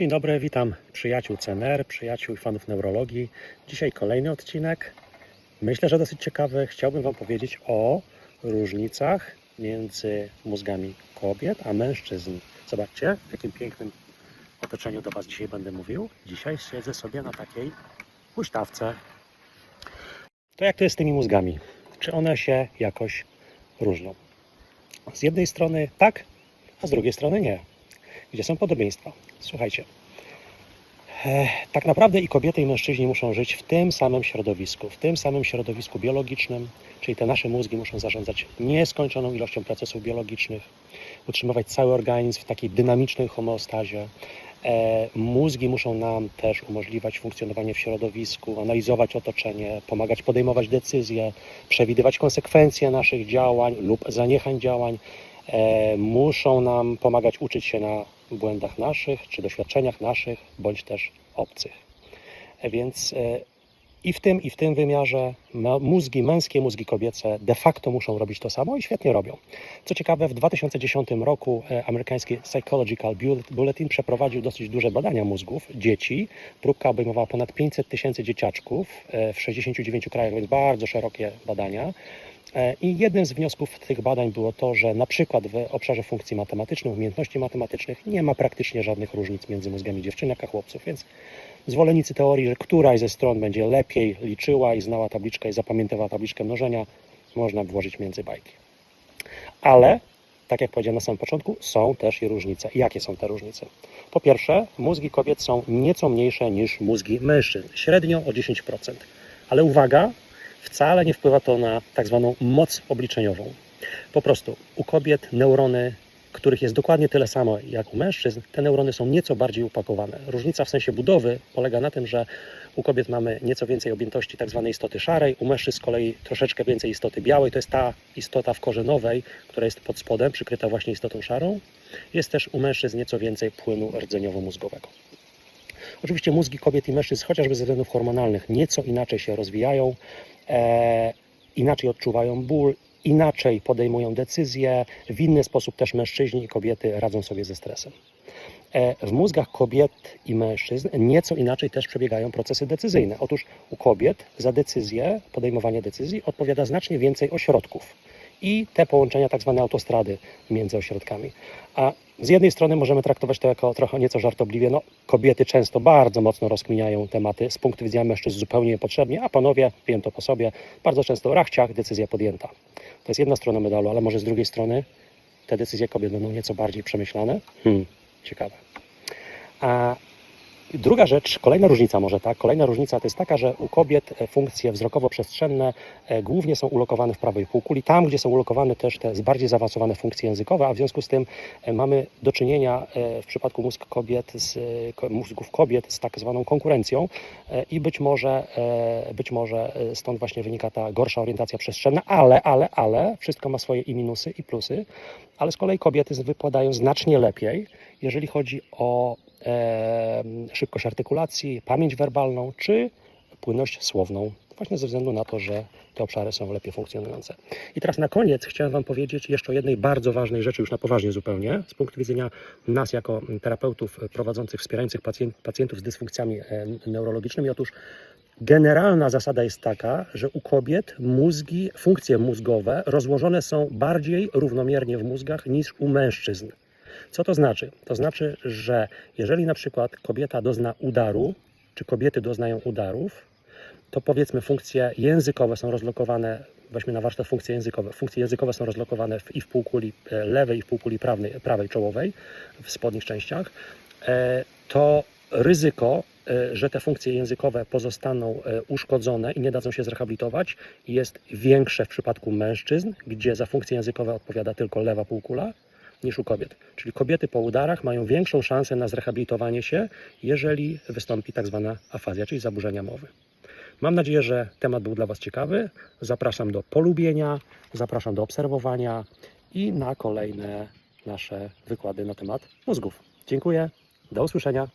Dzień dobry, witam przyjaciół CNR, przyjaciół i fanów neurologii. Dzisiaj kolejny odcinek. Myślę, że dosyć ciekawy. Chciałbym Wam powiedzieć o różnicach między mózgami kobiet a mężczyzn. Zobaczcie, w jakim pięknym otoczeniu do Was dzisiaj będę mówił. Dzisiaj siedzę sobie na takiej huśtawce. To jak to jest z tymi mózgami? Czy one się jakoś różnią? Z jednej strony tak, a z drugiej strony nie. Gdzie są podobieństwa? Słuchajcie, e, tak naprawdę i kobiety, i mężczyźni muszą żyć w tym samym środowisku, w tym samym środowisku biologicznym, czyli te nasze mózgi muszą zarządzać nieskończoną ilością procesów biologicznych, utrzymywać cały organizm w takiej dynamicznej homeostazie. E, Mózgi muszą nam też umożliwiać funkcjonowanie w środowisku, analizować otoczenie, pomagać podejmować decyzje, przewidywać konsekwencje naszych działań lub zaniechań działań. E, Muszą nam pomagać uczyć się na błędach naszych, czy doświadczeniach naszych, bądź też obcych. E, Więc e, i w tym, i w tym wymiarze mózgi męskie, mózgi kobiece de facto muszą robić to samo i świetnie robią. Co ciekawe, w 2010 roku amerykański Psychological Bull- Bulletin przeprowadził dosyć duże badania mózgów dzieci. Próbka obejmowała ponad 500 tysięcy dzieciaczków w 69 krajach, więc bardzo szerokie badania. E, I jednym z wniosków tych badań było to, że na przykład w obszarze funkcji matematycznych, umiejętności matematycznych nie ma praktycznie żadnych różnic między mózgami dziewczynek a chłopców, więc zwolennicy teorii, że któraś ze stron będzie lepiej liczyła i znała tabliczkę i zapamiętywała tabliczkę mnożenia, można włożyć między bajki. Ale, tak jak powiedziałem na samym początku, są też i różnice. Jakie są te różnice? Po pierwsze, mózgi kobiet są nieco mniejsze niż mózgi mężczyzn, średnio o 10%. Ale uwaga, wcale nie wpływa to na tak zwaną moc obliczeniową. Po prostu u kobiet neurony, których jest dokładnie tyle samo jak u mężczyzn, te neurony są nieco bardziej upakowane. Różnica w sensie budowy polega na tym, że u kobiet mamy nieco więcej objętości tak zwanej istoty szarej, u mężczyzn z kolei troszeczkę więcej istoty białej. To jest ta istota w korze nowej, która jest pod spodem, przykryta właśnie istotą szarą. Jest też u mężczyzn nieco więcej płynu rdzeniowo-mózgowego. Oczywiście mózgi kobiet i mężczyzn, chociażby ze względów hormonalnych, nieco inaczej się rozwijają, e, inaczej odczuwają ból, inaczej podejmują decyzje, w inny sposób też mężczyźni i kobiety radzą sobie ze stresem. E, w mózgach kobiet i mężczyzn nieco inaczej też przebiegają procesy decyzyjne. Otóż u kobiet za decyzję, podejmowanie decyzji odpowiada znacznie więcej ośrodków i te połączenia, tak zwane autostrady między ośrodkami. A z jednej strony możemy traktować to jako trochę nieco żartobliwie. No, kobiety często bardzo mocno rozkminiają tematy z punktu widzenia mężczyzn zupełnie niepotrzebnie, a panowie, wiem to po sobie, bardzo często rachciach, decyzja podjęta. To jest jedna strona medalu, ale może z drugiej strony te decyzje kobiet będą nieco bardziej przemyślane? Hmm, ciekawe. A Druga rzecz, kolejna różnica może tak, kolejna różnica to jest taka, że u kobiet e, funkcje wzrokowo-przestrzenne e, głównie są ulokowane w prawej półkuli, tam gdzie są ulokowane też te bardziej zaawansowane funkcje językowe, a w związku z tym e, mamy do czynienia w przypadku mózg kobiet z, mózgów kobiet z tak zwaną konkurencją i być może, być może stąd właśnie wynika ta gorsza orientacja przestrzenna, ale, ale, ale wszystko ma swoje i minusy i plusy, ale z kolei kobiety wypadają znacznie lepiej, jeżeli chodzi o szybkość artykulacji, pamięć werbalną czy płynność słowną, właśnie ze względu na to, że te obszary są lepiej funkcjonujące. I teraz na koniec chciałem Wam powiedzieć jeszcze o jednej bardzo ważnej rzeczy, już na poważnie zupełnie, z punktu widzenia nas jako terapeutów prowadzących, wspierających pacjent, pacjentów z dysfunkcjami neurologicznymi. Otóż generalna zasada jest taka, że u kobiet mózgi, funkcje mózgowe rozłożone są bardziej równomiernie w mózgach niż u mężczyzn. Co to znaczy? To znaczy, że jeżeli na przykład kobieta dozna udaru, czy kobiety doznają udarów, to powiedzmy funkcje językowe są rozlokowane, weźmy na warsztat funkcje językowe. Funkcje językowe są rozlokowane w, i w półkuli e, lewej, i w półkuli prawej, prawej czołowej, w spodnich częściach, e, to ryzyko, e, że te funkcje językowe pozostaną uszkodzone i nie dadzą się zrehabilitować, jest większe w przypadku mężczyzn, gdzie za funkcje językowe odpowiada tylko lewa półkula, niż u kobiet. Czyli kobiety po udarach mają większą szansę na zrehabilitowanie się, jeżeli wystąpi tak zwana afazja, czyli zaburzenia mowy. Mam nadzieję, że temat był dla Was ciekawy. Zapraszam do polubienia, zapraszam do obserwowania i na kolejne nasze wykłady na temat mózgów. Dziękuję, do usłyszenia.